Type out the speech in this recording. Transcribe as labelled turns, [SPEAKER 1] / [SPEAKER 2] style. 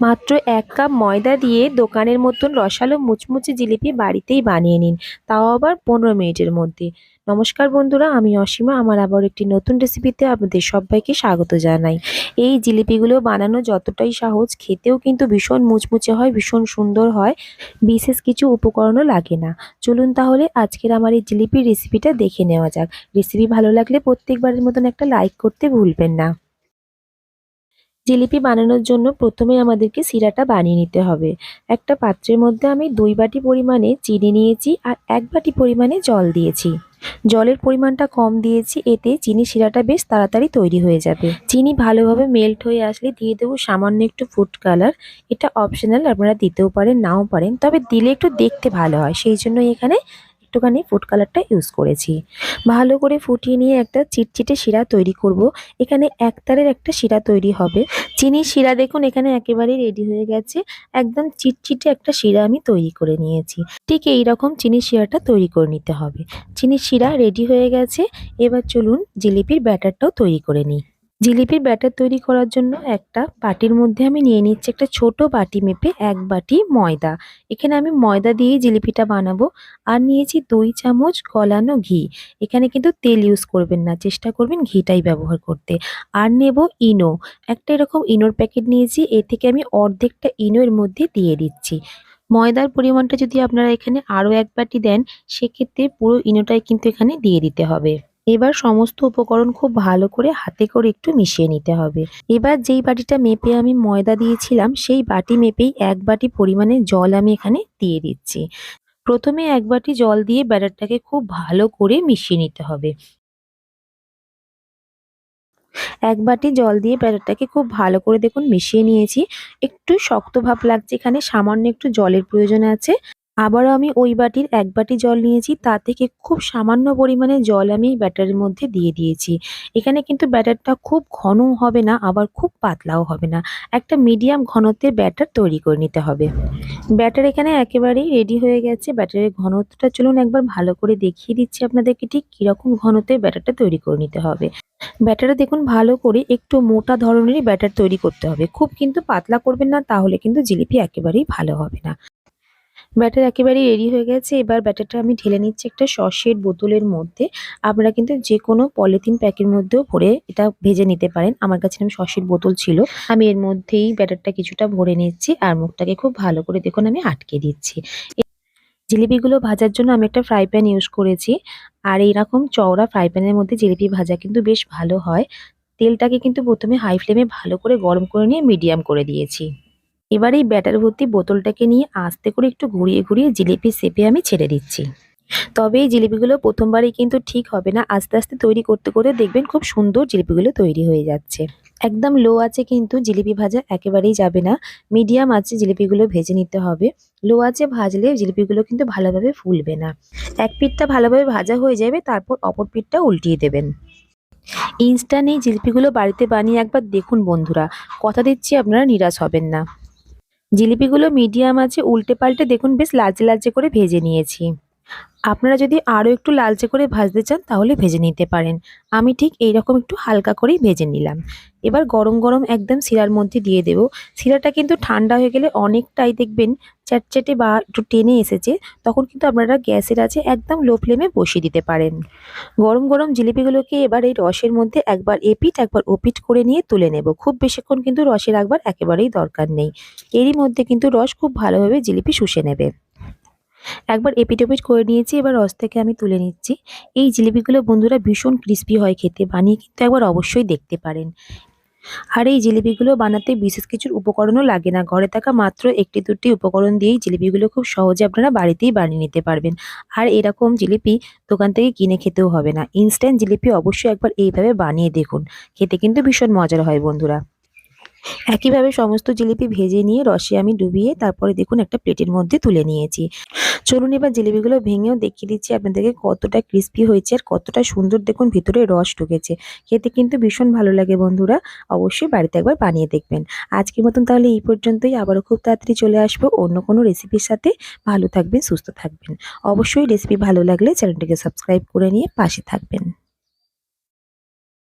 [SPEAKER 1] মাত্র এক কাপ ময়দা দিয়ে দোকানের মতন রসালো মুচমুচে জিলিপি বাড়িতেই বানিয়ে নিন। তাও আবার পনেরো মিনিটের মধ্যে। নমস্কার বন্ধুরা, আমি অসীমা। আমার আবার একটি নতুন রেসিপিতে আপনাদের সবাইকে স্বাগত জানাই। এই জিলিপিগুলো বানানো যতটাই সহজ, খেতেও কিন্তু ভীষণ মুচমুচে হয়, ভীষণ সুন্দর হয়। বিশেষ কিছু উপকরণও লাগে না। চলুন তাহলে আজকের আমার এই জিলিপির রেসিপিটা দেখে নেওয়া যাক। রেসিপি ভালো লাগলে প্রত্যেকবারের মতন একটা লাইক করতে ভুলবেন না। জিলিপি বানানোর জন্য প্রথমে আমাদেরকে সিরাটা বানিয়ে নিতে হবে। একটা পাত্রের মধ্যে আমি দুই বাটি পরিমাণে চিনি নিয়েছি আর এক বাটি পরিমাণে জল দিয়েছি। জলের পরিমাণটা কম দিয়েছি, এতে চিনি শিরাটা বেশ তাড়াতাড়ি তৈরি হয়ে যাবে। চিনি ভালোভাবে মেল্ট হয়ে আসলে দিয়ে দেবো সামান্য একটু ফুড কালার এটা অপশনাল আপনারা দিতেও পারেন, নাও পারেন, তবে দিলে একটু দেখতে ভালো হয়। সেই জন্য এখানে একটুখানি ফুড কালারটা ইউজ করেছি। ভালো করে ফুটিয়ে নিয়ে একটা চিটচিটে শিরা তৈরি করব। এখানে একতারের একটা শিরা তৈরি হবে। চিনির শিরা দেখুন, এখানে একেবারেই রেডি হয়ে গেছে। একদম চিটচিটে একটা শিরা আমি তৈরি করে নিয়েছি। ঠিক এই রকম চিনির শিরাটা তৈরি করে নিতে হবে। চিনির শিরা রেডি হয়ে গেছে। এবার চলুন জিলিপির ব্যাটারটাও তৈরি করে নিই। জিলিপির ব্যাটার তৈরি করার জন্য একটা বাটির মধ্যে আমি নিয়ে নিচ্ছি একটা ছোট বাটি মেপে এক বাটি ময়দা। এখানে আমি ময়দা দিয়েই জিলিপিটা বানাবো আর নিয়েছি দুই চামচ গলানো ঘি। এখানে কিন্তু তেল ইউজ করবেন না, চেষ্টা করবেন ঘিটাই ব্যবহার করতে। আর নেব ইনো। একটা এরকম ইনোর প্যাকেট নিয়েছি এ থেকে আমি অর্ধেকটা ইনোর মধ্যে দিয়ে দিচ্ছি। ময়দার পরিমাণটা যদি আপনারা এখানে আরও এক বাটি দেন, সেক্ষেত্রে পুরো ইনোটাই কিন্তু এখানে দিয়ে দিতে হবে। এবার সমস্ত উপকরণ খুব ভালো করে হাতে করে একটু মিশিয়ে নিতে হবে। এবার যেই বাটিটা মেপে আমি ময়দা দিয়েছিলাম, সেই বাটি মেপেই এক বাটি পরিমাণে জল আমি এখানে দিয়ে দিচ্ছি। প্রথমে এক বাটি জল দিয়ে ব্যাটারটাকে খুব ভালো করে মিশিয়ে নিতে হবে। এক বাটি জল দিয়ে ব্যাটারটাকে খুব ভালো করে দেখুন মিশিয়ে নিয়েছি। একটু শক্ত ভাব লাগছে এখানে, সামান্য একটু জলের প্রয়োজন আছে। আবারও আমি ওই বাটির এক বাটি জল নিয়েছি তা থেকে খুব সামান্য পরিমাণে জল আমি এই ব্যাটারের মধ্যে দিয়ে দিয়েছি। এখানে কিন্তু ব্যাটারটা খুব ঘনও হবে না, আবার খুব পাতলাও হবে না। একটা মিডিয়াম ঘনত্বের ব্যাটার তৈরি করে নিতে হবে। ব্যাটার এখানে একেবারেই রেডি হয়ে গেছে। ব্যাটারের ঘনত্বটা চলুন একবার ভালো করে দেখিয়ে দিচ্ছি আপনাদেরকে ঠিক কীরকম ঘনত্বের ব্যাটারটা তৈরি করে নিতে হবে। ব্যাটারে দেখুন ভালো করে একটু মোটা ধরনেরই ব্যাটার তৈরি করতে হবে। খুব কিন্তু পাতলা করবেন না, তাহলে কিন্তু জিলিপি একেবারেই ভালো হবে না। ব্যাটার একেবারেই রেডি হয়ে গেছে। এবার ব্যাটারটা আমি ঢেলে নিচ্ছি একটা সসের বোতলের মধ্যে। আপনারা কিন্তু যে কোনো পলিথিন প্যাকের মধ্যেও ভরে এটা ভেজে নিতে পারেন। আমার কাছে আমি সসের বোতল ছিল। আমি এর মধ্যেই ব্যাটারটা কিছুটা ভরে নিচ্ছি আর মুখটাকে খুব ভালো করে দেখুন আমি আটকে দিচ্ছি। জিলিপিগুলো ভাজার জন্য আমি একটা ফ্রাই প্যান ইউজ করেছি। আর এইরকম চওড়া ফ্রাই প্যানের মধ্যে জিলিপি ভাজা কিন্তু বেশ ভালো হয়। তেলটাকে কিন্তু প্রথমে হাই ফ্লেমে ভালো করে গরম করে নিয়ে মিডিয়াম করে দিয়েছি। এবার এই ব্যাটার ভর্তি বোতলটাকে নিয়ে আস্তে করে একটু ঘুরিয়ে ঘুরিয়ে জিলিপি শেপে আমি ছেড়ে দিচ্ছি। তবে এই জিলিপিগুলো প্রথমবারই কিন্তু ঠিক হবে না। আস্তে আস্তে তৈরি করতে করে দেখবেন খুব সুন্দর জিলিপিগুলো তৈরি হয়ে যাচ্ছে। একদম লো আছে কিন্তু জিলিপি ভাজা একেবারেই যাবে না। মিডিয়াম আছে জিলিপিগুলো ভেজে নিতে হবে। লো আছে ভাজলে জিলিপিগুলো কিন্তু ভালোভাবে ফুলবে না। এক পিঠটা ভালোভাবে ভাজা হয়ে যাবে, তারপর অপর পিঠটা উল্টিয়ে দেবেন। ইনস্ট্যান্ট এই জিলিপিগুলো বাড়িতে বানিয়ে একবার দেখুন বন্ধুরা। কথা দিচ্ছি আপনারা নিরাশ হবেন না। জিলিপিগুলো মিডিয়াম আছে উল্টে পাল্টে দেখুন বেশ লালচে লালচে করে ভেজে নিয়েছি। আপনারা যদি আরও একটু লালচে করে ভাজতে চান, তাহলে ভেজে নিতে পারেন। আমি ঠিক এই রকম একটু হালকা করেই ভেজে নিলাম। এবার গরম গরম একদম শিরার মধ্যে দিয়ে দেবো। শিরাটা কিন্তু ঠান্ডা হয়ে গেলে অনেকটাই দেখবেন চ্যাটচ্যাটে বা একটু টেনে এসেছে। তখন কিন্তু আপনারা গ্যাসের আছে একদম লো ফ্লেমে বসিয়ে দিতে পারেন। গরম গরম জিলিপিগুলোকে এবার এই রসের মধ্যে একবার এপিট, একবার ওপিট করে নিয়ে তুলে নেব। খুব বেশিক্ষণ কিন্তু রসে রাখবার একেবারেই দরকার নেই। এরই মধ্যে কিন্তু রস খুব ভালোভাবে জিলিপি শুষে নেবে। একবার এপিট ওপিট করে নিয়েছি, এবার রস থেকে আমি তুলে নিচ্ছি। এই জিলিপিগুলো বন্ধুরা ভীষণ ক্রিস্পি হয় খেতে, বানিয়ে কিন্তু একবার অবশ্যই দেখতে পারেন। আর এই জিলিপিগুলো বানাতে বিশেষ কিছুর উপকরণও লাগে না। ঘরে থাকা মাত্র একটি দুটি উপকরণ দিয়েই জিলিপিগুলো খুব সহজে আপনারা বাড়িতেই বানিয়ে নিতে পারবেন। আর এরকম জিলিপি দোকান থেকে কিনে খেতেও হবে না। ইনস্ট্যান্ট জিলিপি অবশ্যই একবার এইভাবে বানিয়ে দেখুন। খেতে কিন্তু ভীষণ মজার হয় বন্ধুরা। একইভাবে সমস্ত জিলিপি ভেজে নিয়ে রসে আমি ডুবিয়ে তারপরে দেখুন একটা প্লেটের মধ্যে তুলে নিয়েছি। চলুন এবার জিলিপিগুলো ভেঙেও দেখিয়ে দিচ্ছি আপনাদেরকে কতটা ক্রিস্পি হয়েছে আর কতটা সুন্দর দেখুন ভিতরে রস ঢুকেছে। খেতে কিন্তু ভীষণ ভালো লাগে বন্ধুরা, অবশ্যই বাড়িতে একবার বানিয়ে দেখবেন। আজকের মতন তাহলে এই পর্যন্তই, আবারও খুব তাড়াতাড়ি চলে আসব অন্য কোনো রেসিপির সাথে। ভালো থাকবেন, সুস্থ থাকবেন। অবশ্যই রেসিপি ভালো লাগলে চ্যানেলটিকে সাবস্ক্রাইব করে নিয়ে পাশে থাকবেন।